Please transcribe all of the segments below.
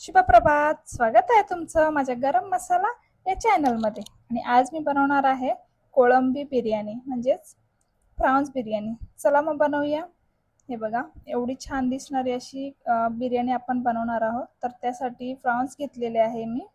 शुभप्रभात. स्वागत आहे तुमचं माझ्या गरम मसाला या चॅनलमध्ये. आणि आज मी बनवणार आहे कोळंबी बिर्याणी म्हणजेच फ्रान्स बिर्याणी. चला मग बनवूया. हे बघा एवढी छान दिसणारी अशी बिर्याणी आपण बनवणार आहोत. तर त्यासाठी फ्रान्स घेतलेले आहे मी.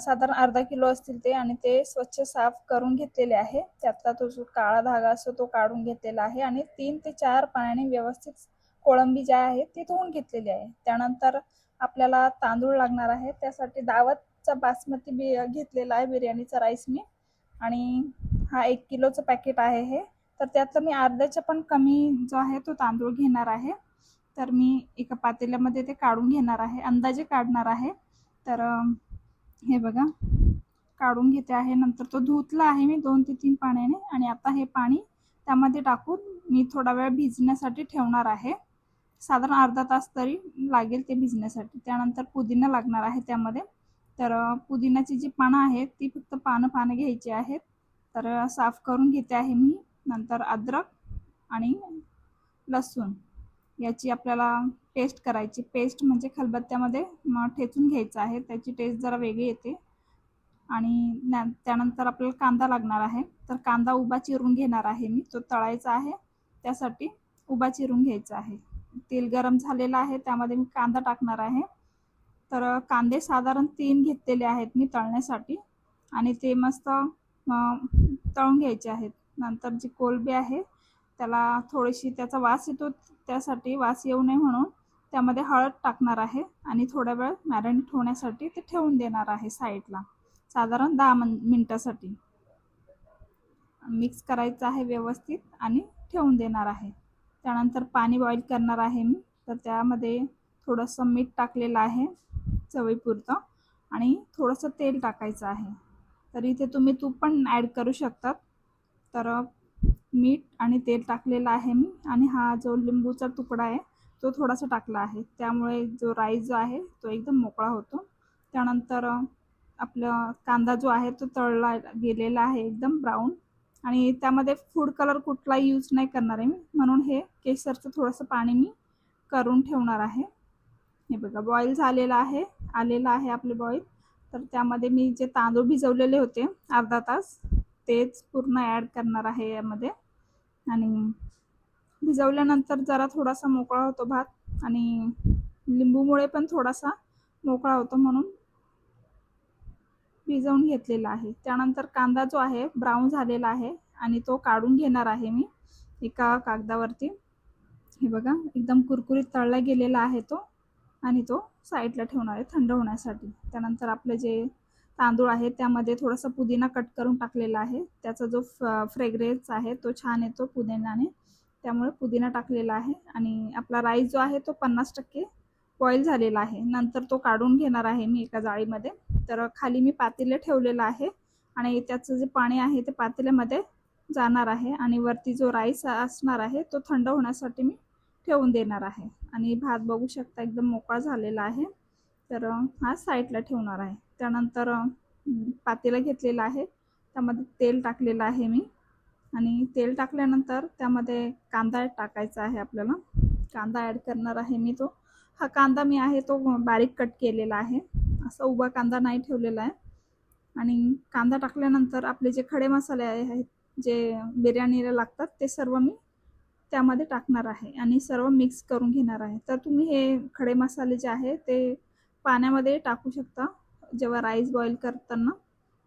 साधारण अर्धा किलो असतील ते आणि ते स्वच्छ साफ करून घेतलेले आहे. त्यातला तो जो काळा धागा असतो तो काढून घेतलेला आहे आणि तीन ते चार पाण्याने व्यवस्थित कोळंबी ज्या आहे ती धुवून घेतलेली आहे. त्यानंतर आपल्याला तांदूळ लागणार आहे. त्यासाठी दावतचा बासमती बी घेतलेला आहे बिर्याणीचा राईस मी. आणि हा एक किलोचं पॅकेट आहे हे. तर त्यातलं मी अर्ध्याच्या पण कमी जो आहे तो तांदूळ घेणार आहे. तर मी एका पातेल्यामध्ये ते काढून घेणार आहे. अंदाजे काढणार आहे. तर हे बघा. काढून घेते आहे. नंतर तो धुतला आहे मी दोन ते तीन पाण्याने. आणि आता हे पाणी त्यामध्ये टाकून मी थोडा वेळ भिजण्यासाठी ठेवणार आहे. साधारण अर्धा तास तरी लागेल ते भिजण्यासाठी. त्यानंतर पुदिना लागणार आहे त्यामध्ये. तर पुदिन्याची जी पानं आहेत ती फक्त पानं पानं घ्यायची आहेत. तर साफ करून घेते आहे मी. नंतर अद्रक आणि लसूण याची आपल्याला पेस्ट करायची. पेस्ट म्हणजे खलबत्त्यामध्ये ठेचून घ्यायचं आहे. त्याची टेस्ट जरा वेगळी येते. आणि त्यानंतर आपल्याला कांदा लागणार आहे. तर कांदा उभा चिरून घेणार आहे मी. तो तळायचा आहे. त्यासाठी उभा चिरून घ्यायचा आहे. तेल गरम झालेलं आहे त्यामध्ये मी कांदा टाकणार आहे. तर कांदे साधारण तीन घेतलेले आहेत मी तळण्यासाठी आणि ते मस्त तळून घ्यायचे आहेत. नंतर जी कोलबी आहे त्याला थोडीशी त्याचा वास येतो त्यासाठी वास येऊ नये म्हणून त्यामध्ये हळद टाकणार आहे आणि थोड्या वेळ मॅरिनेट होण्यासाठी ते ठेवून देणार आहे साईडला. साधारण दहा मन मिनटासाठी. मिक्स करायचं आहे व्यवस्थित आणि ठेवून देणार आहे. त्यानंतर पाणी बॉईल करणार आहे मी. तर त्यामध्ये थोडंसं मीठ टाकलेलं आहे चवीपुरतं. आणि थोडंसं तेल टाकायचं आहे. तर इथे तुम्ही तूप पण ॲड करू शकतात. तर मीठ आणि तेल टाकलेलं आहे मी. आणि हा जो लिंबूचा तुकडा आहे तो थोडासा टाकला आहे. त्यामुळे जो राईस जो आहे तो एकदम मोकळा होतो. त्यानंतर आपलं कांदा जो आहे तो तळला गेलेला आहे एकदम ब्राऊन आणि त्यामध्ये फूड कलर कुठलाही यूज नाही करणार आहे मी. म्हणून हे केसरचं थोडंसं पाणी मी करून ठेवणार आहे. हे बघा बॉईल झालेलं आहे आलेलं आहे आपले बॉईल तर त्यामध्ये मी जे तांदूळ भिजवलेले होते अर्धा तास तेच पूर्ण ॲड करणार आहे यामध्ये. आणि भिजवल्यानंतर जरा थोडासा मोकळा होतो भात. आणि लिंबूमुळे पण थोडासा मोकळा होतो म्हणून भिजवून घेतलेला आहे. त्यानंतर कांदा जो आहे ब्राऊन झालेला आहे आणि तो काढून घेणार आहे मी एका कागदावरती. हे बघा एकदम कुरकुरीत तळला गेलेला आहे तो आणि तो साईडला ठेवणार आहे थंड होण्यासाठी. त्यानंतर आपले जे तांदूळ आहे त्यामध्ये थोडासा पुदिना कट करून टाकलेला आहे. त्याचा जो फ्रेग्रेन्स आहे तो छान येतो पुदिन्याने. त्यामुळे पुदिना टाकलेला आहे आणि आपला राईस जो आहे तो पन्नास टक्के बॉईल झालेला आहे. नंतर तो काढून घेणार आहे मी एका जाळीमध्ये. तर खाली मी पातेलं ठेवलेलं आहे आणि त्याचं जे पाणी आहे ते पातेल्यामध्ये जाणार आहे आणि वरती जो राईस असणार आहे तो थंड होण्यासाठी मी ठेवून देणार आहे. आणि भात बघू शकता एकदम मोकळा झालेला आहे. तर हा साईडला ठेवणार आहे. त्यानंतर पातेला पातेलं घेतलेलं आहे. त्यामध्ये तेल टाकलेलं आहे मी. आणि तेल टाकल्यानंतर त्यामध्ये कांदा टाकायचा आहे आपल्याला. कांदा ॲड करणार आहे मी तो. हा कांदा मी आहे तो बारीक कट केलेला आहे. असा उभा कांदा नाही ठेवलेला आहे. आणि कांदा टाकल्यानंतर आपले जे खडे मसाले आहेत जे बिर्याणीला लागतात ते सर्व मी त्यामध्ये टाकणार आहे आणि सर्व मिक्स करून घेणार आहे. तर तुम्ही हे खडे मसाले जे आहे ते पाण्यामध्ये टाकू शकता. जेव्हा राईस बॉईल करताना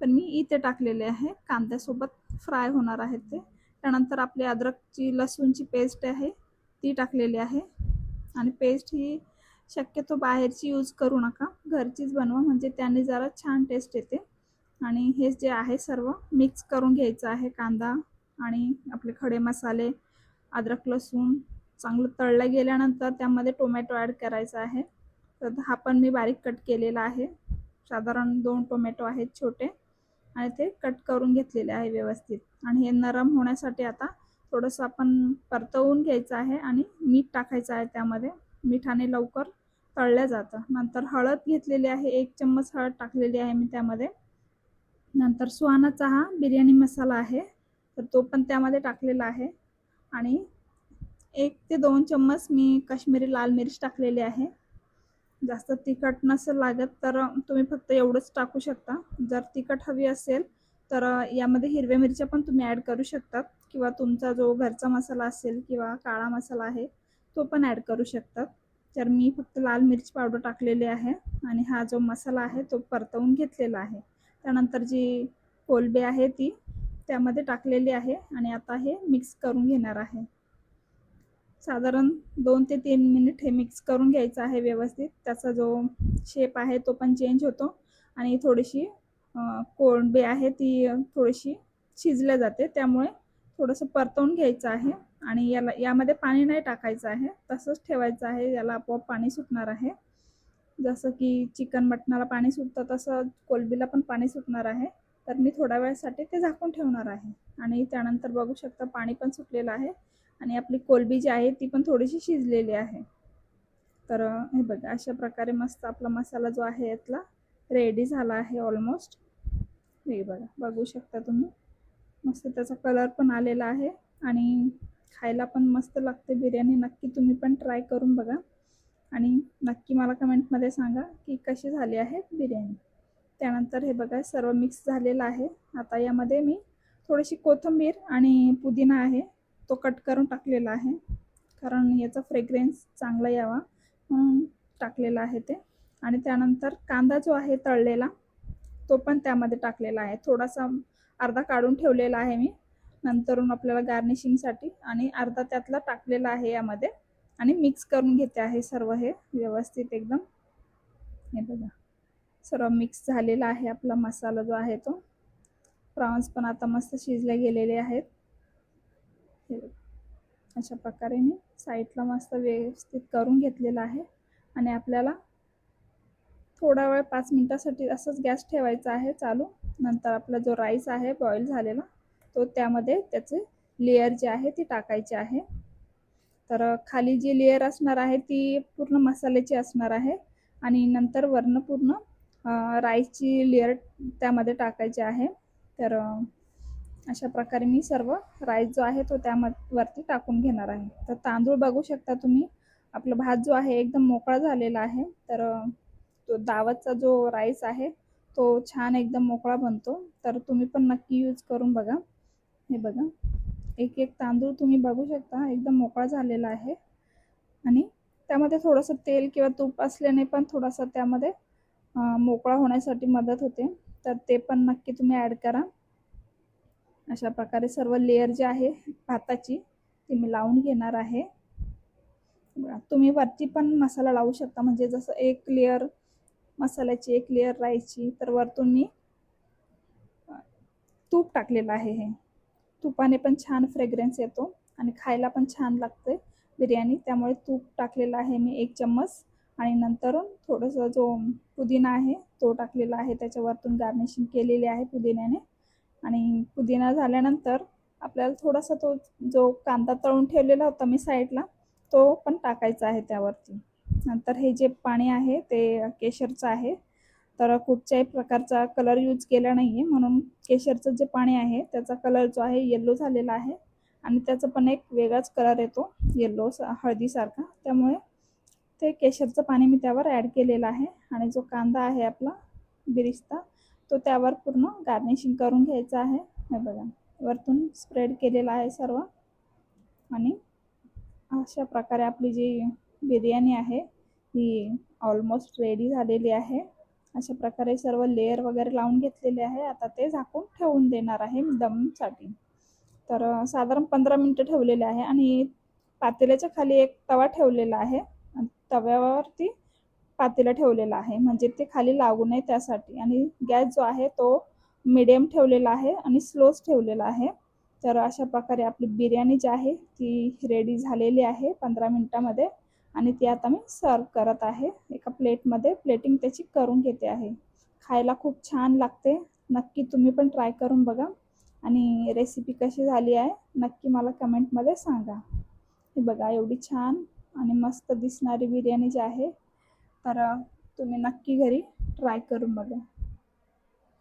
पण मी इथे टाकलेले आहे. कांद्यासोबत फ्राय होणार आहेत ते. त्यानंतर आपली अद्रकची लसूणची पेस्ट आहे ती टाकलेली आहे. आणि पेस्ट ही शक्यतो बाहेरची यूज करू नका. घरचीच बनवा म्हणजे त्याने जरा छान टेस्ट येते. आणि हे जे आहे सर्व मिक्स करून घ्यायचं आहे कांदा आणि आपले खडे मसाले अद्रक लसूण चांगलं तळलं गेल्यानंतर त्यामध्ये टोमॅटो ॲड करायचा आहे. तर हा पण मी बारीक कट केलेला आहे. साधारण दोन टोमॅटो आहेत छोटे. आणि ते कट करून घेतलेले आहे व्यवस्थित. आणि हे नरम होण्यासाठी आता थोडंसं आपण परतवून घ्यायचं आहे आणि मीठ टाकायचं आहे त्यामध्ये. मिठाने लवकर तळल्या जातं. नंतर हळद घेतलेली आहे एक चम्मच हळद टाकलेली आहे मी त्यामध्ये. नंतर सुहानाचा हा बिर्याणी मसाला आहे तर तो पण त्यामध्ये टाकलेला आहे. आणि एक ते दोन चम्मच मी काश्मीरी लाल मिरच टाकलेली आहे. जास्त तिखट नसेल लागत तर तुम्ही फक्त एवढंच टाकू शकता. जर तिखट हवी असेल तर यामध्ये हिरव्या मिरच्या पण तुम्ही ॲड करू शकतात. किंवा तुमचा जो घरचा मसाला असेल किंवा काळा मसाला आहे तो पण ॲड करू शकतात. तर मी फक्त लाल मिरची पावडर टाकलेली आहे आणि हा जो मसाला आहे तो परतवून घेतलेला आहे. त्यानंतर जी कोलबे आहे ती त्यामध्ये टाकलेली आहे आणि आता हे मिक्स करून घेणार आहे. साधारण दोन ते तीन मिनिट हे मिक्स करून घ्यायचं आहे व्यवस्थित. त्याचा जो शेप आहे तो पण चेंज होतो आणि थोडीशी कोळंबी आहे ती थोडीशी शिजल्या जाते. त्यामुळे थोडंसं परतवून घ्यायचं आहे. आणि याला यामध्ये पाणी नाही टाकायचं आहे. तसंच ठेवायचं आहे. याला आपोआप पाणी सुटणार आहे. जसं की चिकन मटणाला पाणी सुटतं तसं कोलबीला पण पाणी सुटणार आहे. तर मी थोड्या वेळासाठी ते झाकून ठेवणार आहे. आणि त्यानंतर बघू शकता पाणी पण सुटलेलं आहे. आणि आपली कोलबी जी आहे ती पण थोडीशी शिजलेली आहे. तर हे बघा अशा प्रकारे मस्त आपला मसाला जो आहे यातला रेडी झाला आहे ऑलमोस्ट. हे बघा बघू शकता तुम्ही. मस्त त्याचा कलर पण आलेला आहे. आणि खायला पण मस्त लागते बिर्याणी. नक्की तुम्ही पण ट्राय करून बघा. आणि नक्की मला कमेंटमध्ये सांगा की कशी झाली आहे बिर्याणी. त्यानंतर हे बघा सर्व मिक्स झालेलं आहे. आता यामध्ये मी थोडीशी कोथिंबीर आणि पुदिना आहे तो कट करून टाकलेला आहे. कारण याचा फ्रेग्रेन्स चांगला यावा म्हणून टाकलेला आहे ते. आणि त्यानंतर कांदा जो आहे तळलेला तो पण त्यामध्ये टाकलेला आहे. थोडासा अर्धा काढून ठेवलेला आहे मी. नंतरून आपल्याला गार्निशिंगसाठी आणि अर्धा त्यातला टाकलेला आहे यामध्ये. आणि मिक्स करून घेते आहे सर्व हे व्यवस्थित एकदम. हे बघा. सर्व मिक्स झालेला आहे आपला मसाला जो आहे तो. प्रॉन्स पण आता मस्त शिजले गेलेले आहेत. अशा प्रकारे मी साईडला मस्त व्यवस्थित करून घेतलेला आहे. आणि आपल्याला थोडा वेळ पाच मिनटासाठी असंच गॅस ठेवायचा आहे चालू. नंतर आपला जो राईस आहे बॉईल झालेला तो त्यामध्ये त्याचे लेअर जे आहे ती टाकायचे आहे. तर खाली जी लेअर असणार आहे ती पूर्ण मसाल्याची असणार आहे. आणि नंतर वरनं पूर्ण राईसची लेअर त्यामध्ये टाकायची आहे. तर अशा प्रकारे मी सर्व राईस जो आहे तो त्यावरती टाकून घेणार आहे. तर तांदूळ बघू शकता तुम्ही. आपला भात जो आहे एकदम मोकळा झालेला आहे. तर तो दावतचा जो राईस आहे तो छान एकदम मोकळा बनतो. तर तुम्ही पण नक्की यूज करून बघा. हे बघा. एक एक तांदूळ तुम्ही बघू शकता. एकदम मोकळा झालेला आहे. आणि त्यामध्ये थोडंसं तेल किंवा तूप असल्याने पण थोडासा त्यामध्ये मोकळा होण्यासाठी मदत होते. तर ते पण नक्की तुम्ही ॲड करा. अशा प्रकारे सर्व लेअर जे आहे भाताची ती मी लावून घेणार आहे. तुम्ही वरती पण मसाला लावू शकता. म्हणजे जसं एक लेअर मसाल्याची एक लेअर राईसची तर वरतून मी तूप टाकलेलं आहे हे. तुपाने पण छान फ्रेग्रन्स येतो आणि खायला पण छान लागते बिर्याणी. त्यामुळे तूप टाकलेलं आहे मी एक चम्मच आणि नंतर थोडंसं जो पुदिना आहे तो टाकलेला आहे. त्याच्यावरतून गार्निशिंग केलेली आहे पुदिन्याने. आणि पुदिना झाल्यानंतर आपल्याला थोडासा तो जो कांदा तळून ठेवलेला होता मी साईडला तो पण टाकायचा आहे त्यावरती. नंतर हे जे पाणी आहे ते केशरचं आहे. तर कुठच्याही प्रकारचा कलर यूज केला नाही आहे म्हणून केशरचं जे पाणी आहे त्याचा कलर जो आहे येल्लो झालेला आहे. आणि त्याचा पण एक वेगळाच कलर येतो येल्लो हळदीसारखा. त्यामुळे ते केशरचं पाणी मी त्यावर ॲड केलेलं आहे. आणि जो कांदा आहे आपला बिरिस्ता तो त्यावर पूर्ण गार्निशिंग करून घ्यायचा आहे. हे बघा वरतून स्प्रेड केलेला आहे सर्व. आणि अशा प्रकारे आपली जी बिर्याणी आहे ही ऑलमोस्ट रेडी झालेली आहे. अशा प्रकारे सर्व लेअर वगैरे लावून घेतलेले आहे. आता ते झाकून ठेवून देणार आहे दमसाठी. तर साधारण पंधरा मिनटं ठेवलेले आहे आणि पातेल्याच्या खाली एक तवा ठेवलेला आहे. तव्यावरती पातेलं ठेवलेलं आहे. म्हणजे ते खाली लागू नये त्यासाठी. आणि गॅस जो आहे तो मिडियम ठेवलेला आहे आणि स्लोच ठेवलेला आहे. तर अशा प्रकारे आपली बिर्याणी जी आहे ती रेडी झालेली आहे पंधरा मिनटामध्ये. आणि ती आता मी सर्व करत आहे. एका प्लेटमध्ये प्लेटिंग त्याची करून घेते आहे. खायला खूप छान लागते. नक्की तुम्ही पण ट्राय करून बघा. आणि रेसिपी कशी झाली आहे नक्की मला कमेंटमध्ये सांगा. हे बघा एवढी छान आणि मस्त दिसणारी बिर्याणी जी आहे तर तुम्ही नक्की घरी ट्राय करून बघा.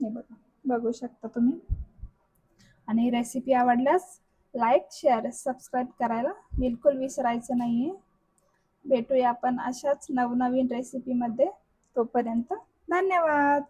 हे बघा बघू शकता तुम्ही. आणि रेसिपी आवडल्यास लाईक शेअर सबस्क्राईब करायला बिलकुल विसरायचं नाही आहे भेटूया आपण अशाच नवनवीन रेसिपीमध्ये तोपर्यंत धन्यवाद.